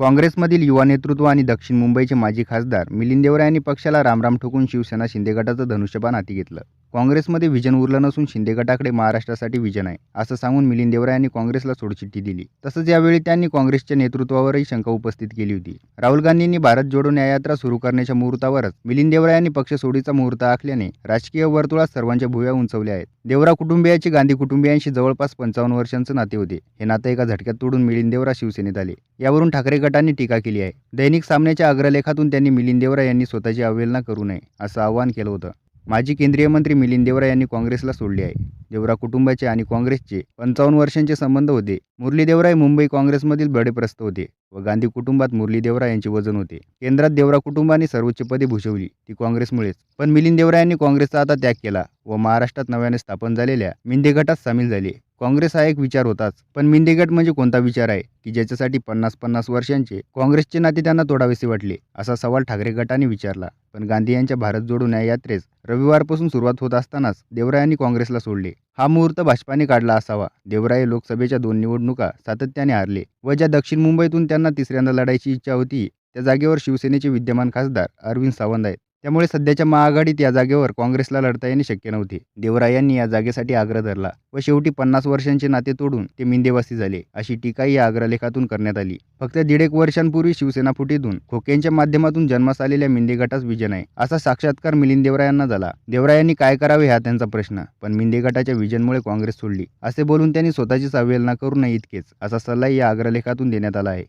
काँग्रेसमधील युवा नेतृत्व आणि दक्षिण मुंबईचे माजी खासदार मिलिंद देवरा यांनी पक्षाला रामराम ठोकून शिवसेना शिंदे गटाचं धनुष्यबाण हाती घेतलं. काँग्रेसमध्ये विजन उरलं नसून शिंदे गटाकडे महाराष्ट्रासाठी विजन आहे असं सांगून मिलिंद देवरा यांनी काँग्रेसला सोडचिठ्ठी दिली. तसंच यावेळी त्यांनी काँग्रेसच्या नेतृत्वावरही शंका उपस्थित केली होती. राहुल गांधींनी भारत जोडो न्याययात्रा सुरू करण्याच्या मुहूर्तावरच मिलिंद देवरा यांनी पक्ष सोडीचा मुहूर्त आखल्याने राजकीय वर्तुळात सर्वांच्या भुव्या उंचवल्या आहेत. देवरा कुटुंबियाचे गांधी कुटुंबियांशी जवळपास पंचावन्न वर्षांचं नाते होते. हे नातं एका झटक्यात तोडून मिलिंद देवरा शिवसेनेत आले. यावरून ठाकरे गटांनी टीका केली आहे. दैनिक सामन्याच्या अग्रलेखातून त्यांनी मिलिंद देवरा यांनी स्वतःची अवहेलना करू नये असं आवाहन केलं होतं. माजी केंद्रीय मंत्री मिलिंद देवरा यांनी काँग्रेसला सोडले आहे. देवरा कुटुंबाचे आणि काँग्रेसचे पंचावन्न वर्षांचे संबंध होते. मुरली देवरा हे मुंबई काँग्रेसमधील बडेप्रस्त होते व गांधी कुटुंबात मुरली देवरा यांचे वजन होते. केंद्रात देवरा कुटुंबाने सर्वोच्च पदे भूषवली ती काँग्रेसमुळेच. पण मिलिंद देवरा यांनी काँग्रेसचा आता त्याग केला व महाराष्ट्रात नव्याने स्थापन झालेल्या मिंदे गटात सामील झाले. काँग्रेस हा एक विचार होताच. पण मिंदे गट म्हणजे कोणता विचार आहे? की ज्याच्यासाठी पन्नास पन्नास वर्षांचे काँग्रेसचे नाते त्यांना तोडावेसे वाटले असा सवाल ठाकरे गटाने विचारला. पण गांधी यांच्या भारत जोडो न्याय यात्रेस रविवारपासून सुरुवात होत असतानाच देवरायांनी काँग्रेसला सोडले. हा मुहूर्त भाजपाने काढला असावा. देवराय लोकसभेच्या दोन निवडणुका सातत्याने हारले व ज्या दक्षिण मुंबईतून त्यांना तिसऱ्यांदा लढायची इच्छा होती त्या जागेवर शिवसेनेचे विद्यमान खासदार अरविंद सावंत आहेत. त्यामुळे सध्याच्या महाआघाडीत या जागेवर काँग्रेसला लढता येणे शक्य नव्हते. देवरा यांनी या जागेसाठी आग्रह धरला व शेवटी पन्नास वर्षांचे नाते तोडून ते मिंदेवासी झाले अशी टीकाही या आग्रलेखातून करण्यात आली. फक्त दीड एक वर्षांपूर्वी शिवसेना फुटीतून खोकेंच्या माध्यमातून जन्मास आलेल्या मिंदे गटास विजन आहे असा साक्षात्कार मिलिंद देवरा यांना झाला. देवरा यांनी काय करावे हा त्यांचा प्रश्न पण मिंदे गटाच्या विजनमुळे काँग्रेस सोडली. असे बोलून त्यांनी स्वतःचीच अवहेलना करू नये इतकेच असा सल्लाही या अग्रलेखातून देण्यात आला आहे.